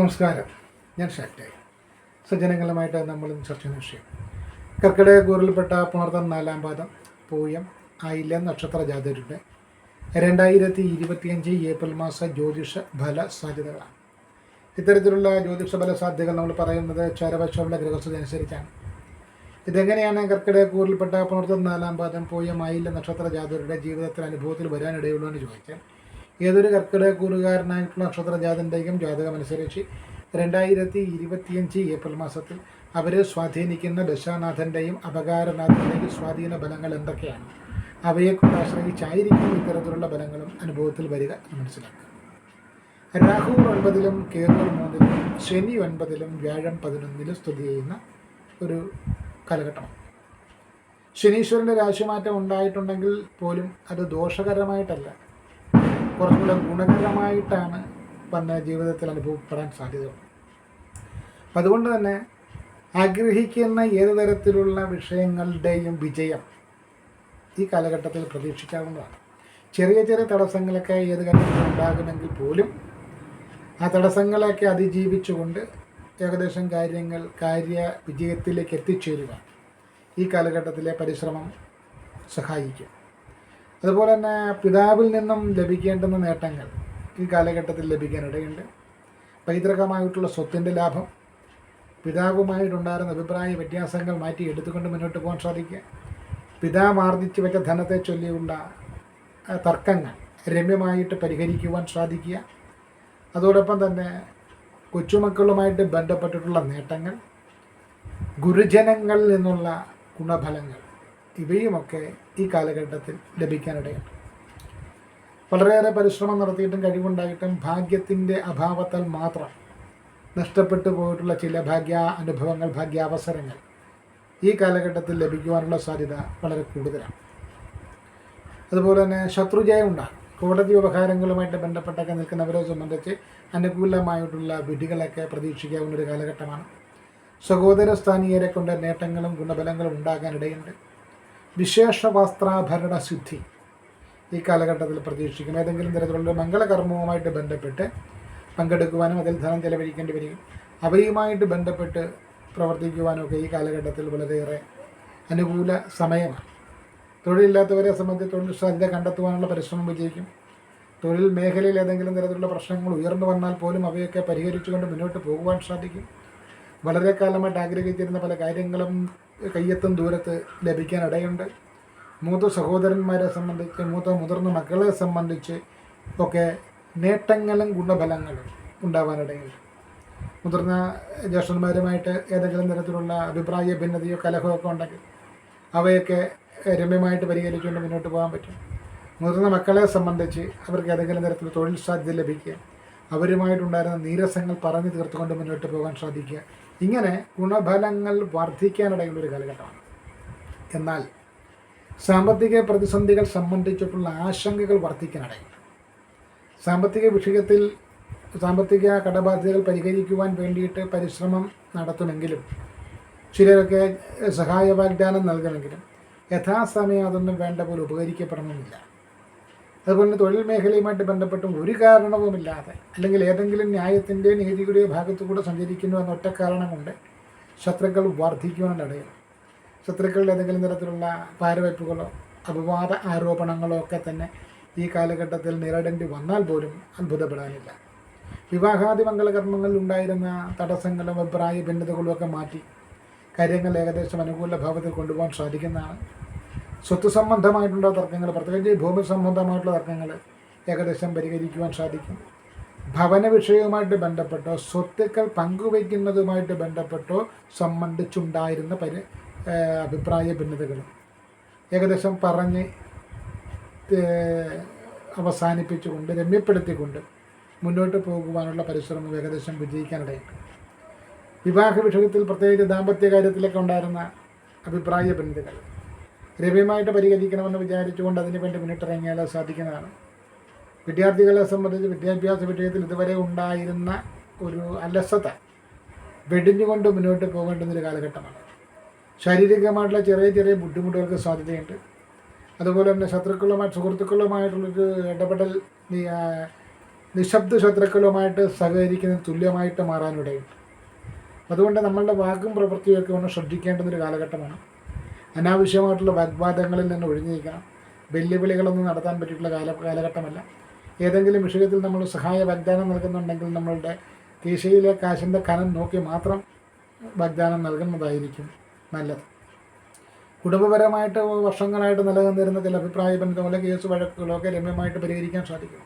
നമസ്കാരം. ഞാൻ ഷാക്ടായി സജ്ജനങ്ങളുമായിട്ട് നമ്മൾ ചർച്ച ചെയ്യുന്ന വിഷയം. കർക്കിടക കൂറിൽപ്പെട്ട പുണർത്തം നാലാം പാദം പൂയം ആയില്യ നക്ഷത്ര ജാതരുടെ രണ്ടായിരത്തി ഇരുപത്തിയഞ്ച് ഏപ്രിൽ മാസ ജ്യോതിഷ ഫല സാധ്യതകളാണ്. ഇത്തരത്തിലുള്ള ജ്യോതിഷ ഫല സാധ്യതകൾ നമ്മൾ പറയുന്നത് ചരവശമുള്ള ഗ്രഹസ്ഥത അനുസരിച്ചാണ്. ഇതെങ്ങനെയാണ് കർക്കിടക കൂറിൽപ്പെട്ട പുണർത്തം നാലാം പാദം പൂയം ആയില്യ നക്ഷത്ര ജാതരുടെ ജീവിതത്തിൽ അനുഭവത്തിൽ വരാനിടയുള്ളൂ എന്ന് ചോദിച്ചാൽ ഏതൊരു കർക്കിടക കൂറുകാരനായിട്ടുള്ള നക്ഷത്ര ജാതന്റെയും ജാതകം അനുസരിച്ച് രണ്ടായിരത്തി ഇരുപത്തിയഞ്ച് ഏപ്രിൽ മാസത്തിൽ അവരെ സ്വാധീനിക്കുന്ന ദശാനാഥന്റെയും അപകാരനാഥന്റെയും സ്വാധീന ഫലങ്ങൾ എന്തൊക്കെയാണ്? അവയെക്കൊണ്ട് ആശ്രയിച്ചായിരിക്കും ഇത്തരത്തിലുള്ള ഫലങ്ങളും അനുഭവത്തിൽ വരിക മനസ്സിലാക്കുക. രാഹു ഒൻപതിലും കേതു മൂന്നിലും ശനി ഒൻപതിലും വ്യാഴം പതിനൊന്നിലും സ്ഥിതി ചെയ്യുന്ന ഒരു കാലഘട്ടമാണ്. ശനീശ്വരന്റെ രാശിമാറ്റം ഉണ്ടായിട്ടുണ്ടെങ്കിൽ പോലും അത് ദോഷകരമായിട്ടല്ല. കുറച്ചുകൂടെ ഗുണകരമായിട്ടാണ് വന്ന ജീവിതത്തിൽ അനുഭവപ്പെടാൻ സാധ്യത അതുകൊണ്ട് തന്നെ ആഗ്രഹിക്കുന്ന ഏത് തരത്തിലുള്ള വിഷയങ്ങളുടെയും വിജയം ഈ കാലഘട്ടത്തിൽ പ്രതീക്ഷിക്കാവുന്നതാണ്. ചെറിയ ചെറിയ തടസ്സങ്ങളൊക്കെ ഏത് കാര്യത്തിലും ഉണ്ടാകുമെങ്കിൽ പോലും ആ തടസ്സങ്ങളെയൊക്കെ അതിജീവിച്ചുകൊണ്ട് ഏകദേശം കാര്യങ്ങൾ കാര്യ വിജയത്തിലേക്ക് എത്തിച്ചേരുക ഈ കാലഘട്ടത്തിലെ പരിശ്രമം സഹായിക്കും. അതുപോലെ തന്നെ പിതാവിൽ നിന്നും ലഭിക്കേണ്ടുന്ന നേട്ടങ്ങൾ ഈ കാലഘട്ടത്തിൽ ലഭിക്കാനിടയുണ്ട്. പൈതൃകമായിട്ടുള്ള സ്വത്തിന്റെ ലാഭം പിതാവുമായിട്ടുണ്ടായിരുന്ന അഭിപ്രായ വ്യത്യാസങ്ങൾ മാറ്റി എടുത്തുകൊണ്ട് മുന്നോട്ട് പോകാൻ സാധിക്കുക. പിതാവ് ആർജിച്ച് വെച്ച ധനത്തെ ചൊല്ലിയുള്ള തർക്കങ്ങൾ രമ്യമായിട്ട് പരിഹരിക്കുവാൻ സാധിക്കുക. അതോടൊപ്പം തന്നെ കൊച്ചുമക്കളുമായിട്ട് ബന്ധപ്പെട്ടിട്ടുള്ള നേട്ടങ്ങൾ ഗുരുജനങ്ങളിൽ നിന്നുള്ള ഗുണഫലങ്ങൾ ഇവയുമൊക്കെ ഈ കാലഘട്ടത്തിൽ ലഭിക്കാനിടയുണ്ട് വളരെയേറെ പരിശ്രമം നടത്തിയിട്ടും കഴിവുണ്ടായിട്ടും ഭാഗ്യത്തിന്റെ അഭാവത്താൽ മാത്രം നഷ്ടപ്പെട്ടു പോയിട്ടുള്ള ചില ഭാഗ്യ അനുഭവങ്ങൾ ഭാഗ്യാവസരങ്ങൾ ഈ കാലഘട്ടത്തിൽ ലഭിക്കുവാനുള്ള സാധ്യത വളരെ കൂടുതലാണ്. അതുപോലെ തന്നെ ശത്രുജയം ഉണ്ടാകും. കോടതി വ്യവഹാരങ്ങളുമായിട്ട് ബന്ധപ്പെട്ടൊക്കെ നിൽക്കുന്നവരെ സംബന്ധിച്ച് അനുകൂലമായിട്ടുള്ള വിധികളൊക്കെ പ്രതീക്ഷിക്കാവുന്ന ഒരു കാലഘട്ടമാണ്. സഹോദര സ്ഥാനീയരെ കൊണ്ട് നേട്ടങ്ങളും ഗുണഫലങ്ങളും ഉണ്ടാകാനിടയുണ്ട്. വിശേഷ വസ്ത്രാഭരണ ശുദ്ധി ഈ കാലഘട്ടത്തിൽ പ്രതീക്ഷിക്കും ഏതെങ്കിലും തരത്തിലുള്ള മംഗളകർമ്മവുമായിട്ട് ബന്ധപ്പെട്ട് പങ്കെടുക്കുവാനും അതിൽ ധനം ചെലവഴിക്കേണ്ടി വരികയും അവയുമായിട്ട് ബന്ധപ്പെട്ട് പ്രവർത്തിക്കുവാനും ഒക്കെ ഈ കാലഘട്ടത്തിൽ വളരെയേറെ അനുകൂല സമയമാണ്. തൊഴിലില്ലാത്തവരെ സംബന്ധിച്ച് തൊഴിൽ സാധ്യത കണ്ടെത്തുവാനുള്ള പരിശ്രമം വിജയിക്കും. തൊഴിൽ മേഖലയിൽ ഏതെങ്കിലും തരത്തിലുള്ള പ്രശ്നങ്ങൾ ഉയർന്നു വന്നാൽ പോലും അവയൊക്കെ പരിഹരിച്ചുകൊണ്ട് മുന്നോട്ട് പോകുവാൻ സാധിക്കും. വളരെ കാലമായിട്ട് ആഗ്രഹിച്ചിരുന്ന പല കാര്യങ്ങളും കയ്യെത്തും ദൂരത്ത് ലഭിക്കാനിടയുണ്ട്. മൂത്ത സഹോദരന്മാരെ സംബന്ധിച്ച് മൂത്ത മുതിർന്ന മക്കളെ സംബന്ധിച്ച് ഒക്കെ നേട്ടങ്ങളും ഗുണഫലങ്ങളും ഉണ്ടാവാനിടയുണ്ട്. മുതിർന്ന ജ്യേഷ്ഠന്മാരുമായിട്ട് ഏതെങ്കിലും തരത്തിലുള്ള അഭിപ്രായ ഭിന്നതയോ കലഹമോ ഒക്കെ ഉണ്ടെങ്കിൽ അവയൊക്കെ രമ്യമായിട്ട് പരിഹരിച്ചുകൊണ്ട് മുന്നോട്ട് പോകാൻ പറ്റും. മുതിർന്ന മക്കളെ സംബന്ധിച്ച് അവർക്ക് ഏതെങ്കിലും തരത്തിൽ തൊഴിൽ സാധ്യത ലഭിക്കുക അവരുമായിട്ടുണ്ടായിരുന്ന നീരസങ്ങൾ പറഞ്ഞു തീർത്തുകൊണ്ട് മുന്നോട്ട് പോകാൻ സാധിക്കുക ഇങ്ങനെ ഗുണഫലങ്ങൾ വർദ്ധിക്കാനിടയുള്ള ഒരു കാലഘട്ടമാണ്. എന്നാൽ സാമ്പത്തിക പ്രതിസന്ധികൾ സംബന്ധിച്ചിട്ടുള്ള ആശങ്കകൾ വർദ്ധിക്കാനിടയിൽ സാമ്പത്തിക വിഷയത്തിൽ സാമ്പത്തിക കടബാധ്യതകൾ പരിഹരിക്കുവാൻ വേണ്ടിയിട്ട് പരിശ്രമം നടത്തുമെങ്കിലും ചിലരൊക്കെ സഹായ വാഗ്ദാനം നൽകുമെങ്കിലും യഥാസമയം അതൊന്നും വേണ്ട പോലെ ഉപകരിക്കപ്പെടണമെന്നില്ല. അതുപോലെ തൊഴിൽ മേഖലയുമായിട്ട് ബന്ധപ്പെട്ടും ഒരു കാരണവുമില്ലാതെ അല്ലെങ്കിൽ ഏതെങ്കിലും ന്യായത്തിന്റെ നീതിയുടെയോ ഭാഗത്തു കൂടെ സഞ്ചരിക്കുന്നു എന്ന ഒറ്റ കാരണം കൊണ്ട് ശത്രുക്കൾ വർദ്ധിക്കുവാനിടയും ശത്രുക്കളുടെ ഏതെങ്കിലും തരത്തിലുള്ള പാരവയ്പ്പുകളോ അപവാദ ആരോപണങ്ങളോ ഒക്കെ തന്നെ ഈ കാലഘട്ടത്തിൽ നേരിടേണ്ടി വന്നാൽ പോലും അത്ഭുതപ്പെടാനില്ല. വിവാഹാദി മംഗളകർമ്മങ്ങളിൽ ഉണ്ടായിരുന്ന തടസ്സങ്ങളും അഭിപ്രായ ഭിന്നതകളും ഒക്കെ മാറ്റി കാര്യങ്ങൾ ഏകദേശം അനുകൂല ഭാവത്തിൽ കൊണ്ടുപോകാൻ സാധിക്കുന്നതാണ്. സ്വത്ത് സംബന്ധമായിട്ടുള്ള തർക്കങ്ങൾ പ്രത്യേകിച്ച് ഭൂമി സംബന്ധമായിട്ടുള്ള തർക്കങ്ങൾ ഏകദേശം പരിഹരിക്കുവാൻ സാധിക്കും. ഭവന വിഷയവുമായിട്ട് ബന്ധപ്പെട്ടോ സ്വത്തുക്കൾ പങ്കുവയ്ക്കുന്നതുമായിട്ട് ബന്ധപ്പെട്ടോ സംബന്ധിച്ചുണ്ടായിരുന്ന പരി അഭിപ്രായ ഭിന്നതകളും ഏകദേശം പറഞ്ഞ് അവസാനിപ്പിച്ചുകൊണ്ട് രമ്യപ്പെടുത്തിക്കൊണ്ട് മുന്നോട്ട് പോകുവാനുള്ള പരിശ്രമം ഏകദേശം വിജയിക്കാനിടയുണ്ട് വിവാഹ വിഷയത്തിൽ പ്രത്യേകിച്ച് ദാമ്പത്യ കാര്യത്തിലൊക്കെ ഉണ്ടായിരുന്ന അഭിപ്രായ ഭിന്നതകൾ. രമ്യമായിട്ട് പരിഹരിക്കണമെന്ന് വിചാരിച്ചുകൊണ്ട് അതിന് വേണ്ടി മുന്നിട്ടിറങ്ങിയാൽ സാധിക്കുന്നതാണ്. വിദ്യാർത്ഥികളെ സംബന്ധിച്ച് വിദ്യാഭ്യാസ വിഷയത്തിൽ ഇതുവരെ ഉണ്ടായിരുന്ന ഒരു അലസത വെടിഞ്ഞുകൊണ്ട് മുന്നോട്ട് പോകേണ്ടുന്നൊരു കാലഘട്ടമാണ്. ശാരീരികമായിട്ടുള്ള ചെറിയ ചെറിയ ബുദ്ധിമുട്ടുകൾക്ക് സാധ്യതയുണ്ട്. അതുപോലെ തന്നെ ശത്രുക്കളുമായി സുഹൃത്തുക്കളുമായിട്ടുള്ളൊരു ഇടപെടൽ നിശബ്ദ ശത്രുക്കളുമായിട്ട് സഹകരിക്കുന്നതിന് തുല്യമായിട്ട് മാറാനിടയുണ്ട് അതുകൊണ്ട് നമ്മളുടെ വാക്കും പ്രവൃത്തിയൊക്കെ ഒന്ന് ശ്രദ്ധിക്കേണ്ടുന്നൊരു കാലഘട്ടമാണ്. അനാവശ്യമായിട്ടുള്ള വാഗ്വാദങ്ങളിൽ നിന്ന് ഒഴിഞ്ഞിരിക്കണം. വെല്ലുവിളികളൊന്നും നടത്താൻ പറ്റിയിട്ടുള്ള കാല കാലഘട്ടമല്ല. ഏതെങ്കിലും വിഷയത്തിൽ നമ്മൾ സഹായ വാഗ്ദാനം നൽകുന്നുണ്ടെങ്കിൽ നമ്മളുടെ കീശയിലെ കാശിന്റെ കനം നോക്കി മാത്രം വാഗ്ദാനം നൽകുന്നതായിരിക്കും നല്ലത്. കുടുംബപരമായിട്ട് വർഷങ്ങളായിട്ട് നിലനിന്നിരുന്ന ചില അഭിപ്രായ ബന്ധം അല്ലെങ്കിൽ കേസ് വഴക്കുകളോ ഒക്കെ രമ്യമായിട്ട് പരിഹരിക്കാൻ സാധിക്കും.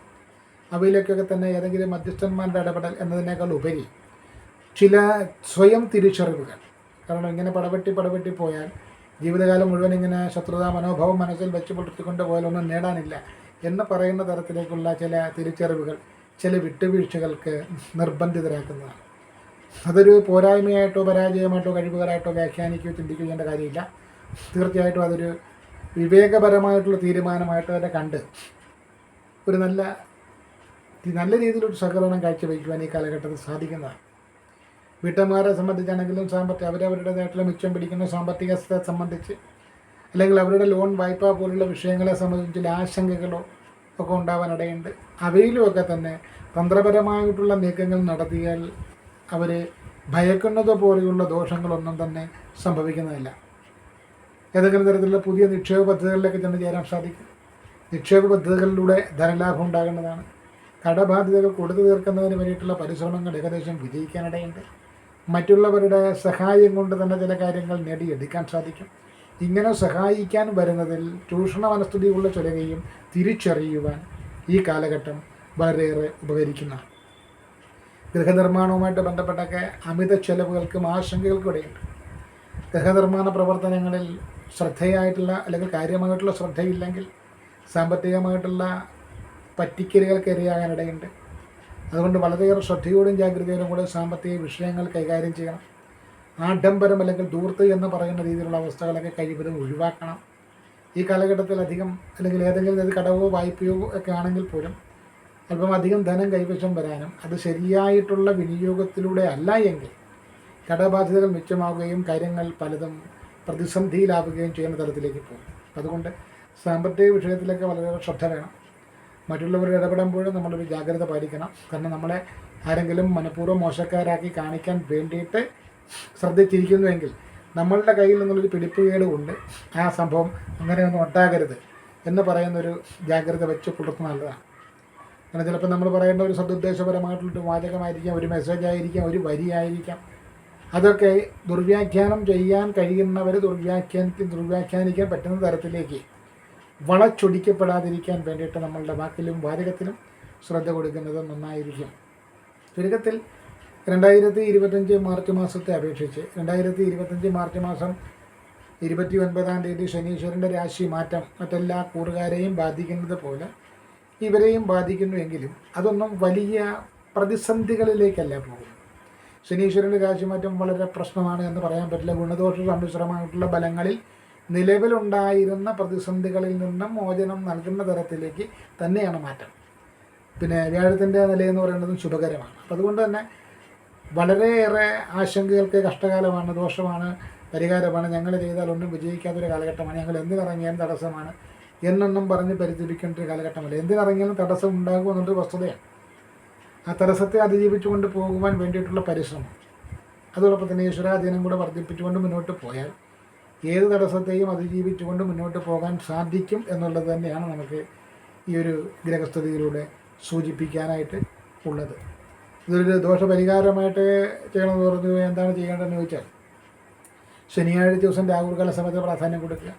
അവയിലേക്കൊക്കെ തന്നെ ഏതെങ്കിലും മധ്യസ്ഥന്മാരുടെ ഇടപെടൽ എന്നതിനേക്കാൾ ഉപരി ചില സ്വയം തിരിച്ചറിവുകൾ. കാരണം ഇങ്ങനെ പടവെട്ടി പടവെട്ടി പോയാൽ ജീവിതകാലം മുഴുവൻ ഇങ്ങനെ ശത്രുതാ മനോഭാവം മനസ്സിൽ വെച്ച് പുലർത്തിക്കൊണ്ട് പോയാലൊന്നും നേടാനില്ല എന്ന് പറയുന്ന തരത്തിലേക്കുള്ള ചില തിരിച്ചറിവുകൾ ചില വിട്ടുവീഴ്ചകൾക്ക് നിർബന്ധിതരാക്കുന്നതാണ്. അതൊരു പോരായ്മയായിട്ടോ പരാജയമായിട്ടോ കഴിവുകളായിട്ടോ വ്യാഖ്യാനിക്കുകയോ ചിന്തിക്കുകയോ കാര്യമില്ല. തീർച്ചയായിട്ടും അതൊരു വിവേകപരമായിട്ടുള്ള തീരുമാനമായിട്ട് തന്നെ കണ്ട് ഒരു നല്ല നല്ല രീതിയിലൊരു സഹകരണം കാഴ്ചവെക്കുവാൻ ഈ കാലഘട്ടത്തിൽ സാധിക്കുന്നതാണ്. വീട്ടമ്മമാരെ സംബന്ധിച്ചാണെങ്കിലും സാമ്പത്തിക അവരവരുടേതായിട്ടുള്ള മിച്ചം പിടിക്കുന്ന സാമ്പത്തിക സംബന്ധിച്ച് അല്ലെങ്കിൽ അവരുടെ ലോൺ വായ്പ പോലുള്ള വിഷയങ്ങളെ സംബന്ധിച്ച് ചില ആശങ്കകളോ ഒക്കെ ഉണ്ടാവാനിടയുണ്ട് അവയിലുമൊക്കെ തന്നെ തന്ത്രപരമായിട്ടുള്ള നീക്കങ്ങൾ നടത്തിയാൽ അവർ ഭയക്കുന്നത് പോലെയുള്ള ദോഷങ്ങളൊന്നും തന്നെ സംഭവിക്കുന്നതല്ല. ഏതെങ്കിലും തരത്തിലുള്ള പുതിയ നിക്ഷേപ പദ്ധതികളിലേക്ക് ചെന്ന് ചേരാൻ സാധിക്കും. നിക്ഷേപ പദ്ധതികളിലൂടെ ധനലാഭം ഉണ്ടാകേണ്ടതാണ് കടബാധ്യതകൾ കൊടുത്തു തീർക്കുന്നതിന് വേണ്ടിയിട്ടുള്ള പരിശ്രമങ്ങൾ ഏകദേശം വിജയിക്കാനിടയുണ്ട് മറ്റുള്ളവരുടെ സഹായം കൊണ്ട് തന്നെ ചില കാര്യങ്ങൾ നേടിയെടുക്കാൻ സാധിക്കും. ഇങ്ങനെ സഹായിക്കാൻ വരുന്നതിൽ ചൂഷണ മനസ്ഥിതിയുള്ള ചിലരെയും തിരിച്ചറിയുവാൻ ഈ കാലഘട്ടം വളരെയേറെ ഉപകരിക്കുന്നതാണ്. ഗൃഹനിർമ്മാണവുമായിട്ട് ബന്ധപ്പെട്ടൊക്കെ അമിത ചെലവുകൾക്കും ആശങ്കകൾക്കും ഇടയുണ്ട്. ഗൃഹനിർമ്മാണ പ്രവർത്തനങ്ങളിൽ ശ്രദ്ധയായിട്ടുള്ള അല്ലെങ്കിൽ കാര്യമായിട്ടുള്ള ശ്രദ്ധയില്ലെങ്കിൽ സാമ്പത്തികമായിട്ടുള്ള പറ്റിക്കലുകൾക്ക് ഇരയാകാനിടയുണ്ട്. അതുകൊണ്ട് വളരെയേറെ ശ്രദ്ധയോടും ജാഗ്രതയോടും കൂടെ സാമ്പത്തിക വിഷയങ്ങൾ കൈകാര്യം ചെയ്യണം. ആഡംബരം അല്ലെങ്കിൽ ദൂർത്ത് എന്ന് പറയുന്ന രീതിയിലുള്ള അവസ്ഥകളൊക്കെ കഴിവതും ഒഴിവാക്കണം. ഈ കാലഘട്ടത്തിൽ അധികം അല്ലെങ്കിൽ ഏതെങ്കിലും ഒരു കടവോ വായ്പയോ ഒക്കെ ആണെങ്കിൽ പോലും അല്പം അധികം ധനം കൈവശം വരാനും അത് ശരിയായിട്ടുള്ള വിനിയോഗത്തിലൂടെ അല്ല എങ്കിൽ കടബാധ്യതകൾ മിച്ചമാവുകയും കാര്യങ്ങൾ പലതും പ്രതിസന്ധിയിലാവുകയും ചെയ്യുന്ന തരത്തിലേക്ക് പോകും. അതുകൊണ്ട് സാമ്പത്തിക വിഷയത്തിലൊക്കെ വളരെ ശ്രദ്ധ വേണം. മറ്റുള്ളവർ ഇടപെടുമ്പോഴും നമ്മളൊരു ജാഗ്രത പാലിക്കണം. കാരണം നമ്മളെ ആരെങ്കിലും മനഃപൂർവം മോശക്കാരാക്കി കാണിക്കാൻ വേണ്ടിയിട്ട് ശ്രദ്ധിച്ചിരിക്കുന്നുവെങ്കിൽ നമ്മളുടെ കയ്യിൽ നിന്നുള്ളൊരു പിടിപ്പുകേട് കൊണ്ട് ആ സംഭവം അങ്ങനെയൊന്നും ഉണ്ടാകരുത് എന്ന് പറയുന്നൊരു ജാഗ്രത വെച്ച് പുലർത്തുന്ന നല്ലതാണ്. കാരണം ചിലപ്പോൾ നമ്മൾ പറയേണ്ട ഒരു സദുദ്ദേശപരമായിട്ടുള്ളൊരു വാചകമായിരിക്കാം ഒരു മെസ്സേജ് ആയിരിക്കാം ഒരു വരിയായിരിക്കാം അതൊക്കെ ദുർവ്യാഖ്യാനം ചെയ്യാൻ കഴിയുന്നവർ ദുർവ്യാഖ്യാനിക്ക് ദുർവ്യാഖ്യാനിക്കാൻ പറ്റുന്ന തരത്തിലേക്ക് വളച്ചൊടിക്കപ്പെടാതിരിക്കാൻ വേണ്ടിയിട്ട് നമ്മളുടെ വാക്കിലും വാചകത്തിലും ശ്രദ്ധ കൊടുക്കുന്നത് നന്നായിരിക്കും. ചുരുക്കത്തിൽ രണ്ടായിരത്തി ഇരുപത്തഞ്ച് മാർച്ച് മാസത്തെ അപേക്ഷിച്ച് രണ്ടായിരത്തി ഇരുപത്തഞ്ച് മാർച്ച് മാസം ഇരുപത്തി ഒൻപതാം തീയതി ശനീശ്വരന്റെ രാശി മാറ്റം മറ്റെല്ലാ കൂറുകാരെയും ബാധിക്കുന്നത് പോലെ ഇവരെയും ബാധിക്കുന്നുവെങ്കിലും അതൊന്നും വലിയ പ്രതിസന്ധികളിലേക്കല്ല പോകുന്നത്. ശനീശ്വരന്റെ രാശിമാറ്റം വളരെ പ്രശ്നമാണ് എന്ന് പറയാൻ പറ്റില്ല. ഗുണദോഷ സമ്മിശ്രമായിട്ടുള്ള ബലങ്ങളിൽ നിലവിലുണ്ടായിരുന്ന പ്രതിസന്ധികളിൽ നിന്നും മോചനം നൽകുന്ന തരത്തിലേക്ക് തന്നെയാണ് മാറ്റം. പിന്നെ വ്യാഴത്തിന്റെ നിലയെന്ന് പറയുന്നതും ശുഭകരമാണ്. അപ്പം അതുകൊണ്ട് തന്നെ വളരെയേറെ ആശങ്കകൾക്ക് കഷ്ടകാലമാണ് ദോഷമാണ് പരിഹാരമാണ്. ഞങ്ങൾ ചെയ്താൽ ഒന്നും വിജയിക്കാത്തൊരു കാലഘട്ടമാണ്. ഞങ്ങൾ എന്തിനിറങ്ങിയാലും തടസ്സമാണ് എന്നൊന്നും പറഞ്ഞ് പരിചരിപ്പിക്കേണ്ട ഒരു കാലഘട്ടമല്ല. എന്തിനിറങ്ങിയാലും തടസ്സം ഉണ്ടാകും എന്നൊരു വസ്തുതയാണ്. ആ തടസ്സത്തെ അതിജീവിച്ചുകൊണ്ട് പോകുവാൻ വേണ്ടിയിട്ടുള്ള പരിശ്രമം. അതോടൊപ്പം തന്നെ ഈശ്വരാധീനം കൂടെ വർദ്ധിപ്പിച്ചുകൊണ്ട് മുന്നോട്ട് പോയാൽ ഏത് തടസ്സത്തെയും അതിജീവിച്ചുകൊണ്ട് മുന്നോട്ട് പോകാൻ സാധിക്കും എന്നുള്ളത് തന്നെയാണ് നമുക്ക് ഈ ഒരു ഗ്രഹസ്ഥിതിയിലൂടെ സൂചിപ്പിക്കാനായിട്ട് ഉള്ളത്. ഇതൊരു ദോഷപരിഹാരമായിട്ട് ചെയ്യണമെന്ന് പറഞ്ഞു എന്താണ് ചെയ്യേണ്ടതെന്ന് ചോദിച്ചാൽ ശനിയാഴ്ച ദിവസം രാഹുൽകാല സമയത്ത് പ്രാധാന്യം കൊടുക്കുക.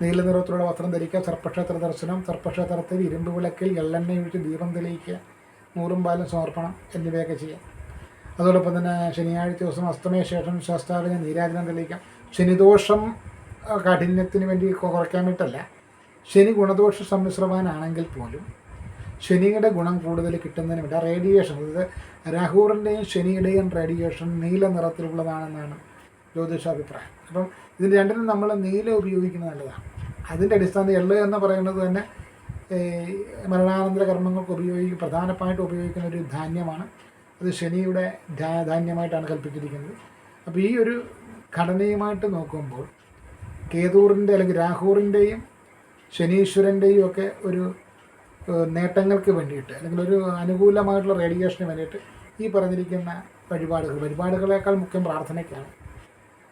നീല നിറത്തിലുള്ള വസ്ത്രം ധരിക്കുക സർപ്പക്ഷേത്ര ദർശനം സർപ്പക്ഷേത്രത്തിൽ ഇരുമ്പ് വിളക്കിൽ എള്ളെണ്ണ ഒഴിച്ച് ദീപം തെളിയിക്കുക നൂറും പാലും സമർപ്പണം എന്നിവയൊക്കെ ചെയ്യാം അതോടൊപ്പം തന്നെ ശനിയാഴ്ച ദിവസം അസ്തമയ ശേഷം ശാസ്താവിനെ നീരാജനം തെളിയിക്കാം. ശനിദോഷം കാഠിന്യത്തിന് വേണ്ടി കുറയ്ക്കാൻ വേണ്ടിയിട്ടല്ല. ശനി ഗുണദോഷ സമ്മിശ്രവാനാണെങ്കിൽ പോലും ശനിയുടെ ഗുണം കൂടുതൽ കിട്ടുന്നതിന് വേണ്ടി റേഡിയേഷൻ അതായത് രാഹുറിന്റെയും ശനിയുടെയും റേഡിയേഷൻ നീല നിറത്തിലുള്ളതാണെന്നാണ് ജ്യോതിഷാഭിപ്രായം. അപ്പം ഇതിന് രണ്ടിനും നമ്മൾ നീല ഉപയോഗിക്കുന്നത് നല്ലതാണ്. അതിന്റെ അടിസ്ഥാനത്തിൽ എള്ള് എന്ന് പറയുന്നത് തന്നെ മരണാനന്തര കർമ്മങ്ങൾക്ക് ഉപയോഗിക്കും പ്രധാനമായിട്ട് ഉപയോഗിക്കുന്ന ഒരു ധാന്യമാണ്. അത് ശനിയുടെ ധാന്യമായിട്ടാണ് കൽപ്പിച്ചിരിക്കുന്നത്. അപ്പോൾ ഈ ഒരു ഘടനയുമായിട്ട് നോക്കുമ്പോൾ കേതൂറിന്റെ അല്ലെങ്കിൽ രാഹൂറിന്റെയും ശനീശ്വരന്റെയും ഒക്കെ ഒരു നേട്ടങ്ങൾക്ക് വേണ്ടിയിട്ട് അല്ലെങ്കിൽ ഒരു അനുകൂലമായിട്ടുള്ള റേഡിയേഷന് വേണ്ടിയിട്ട് ഈ പറഞ്ഞിരിക്കുന്ന വഴിപാടുകൾ വഴിപാടുകളേക്കാൾ മുഖ്യം പ്രാർത്ഥനയ്ക്കാണ്.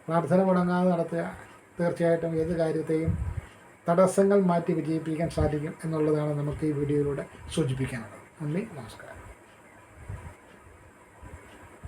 പ്രാർത്ഥന മുടങ്ങാതെ നടത്തുക തീർച്ചയായിട്ടും ഏത് കാര്യത്തെയും തടസ്സങ്ങൾ മാറ്റി വിജയിപ്പിക്കാൻ സാധിക്കും എന്നുള്ളതാണ് നമുക്ക് ഈ വീഡിയോയിലൂടെ സൂചിപ്പിക്കാനുള്ളത്. നന്ദി നമസ്കാരം.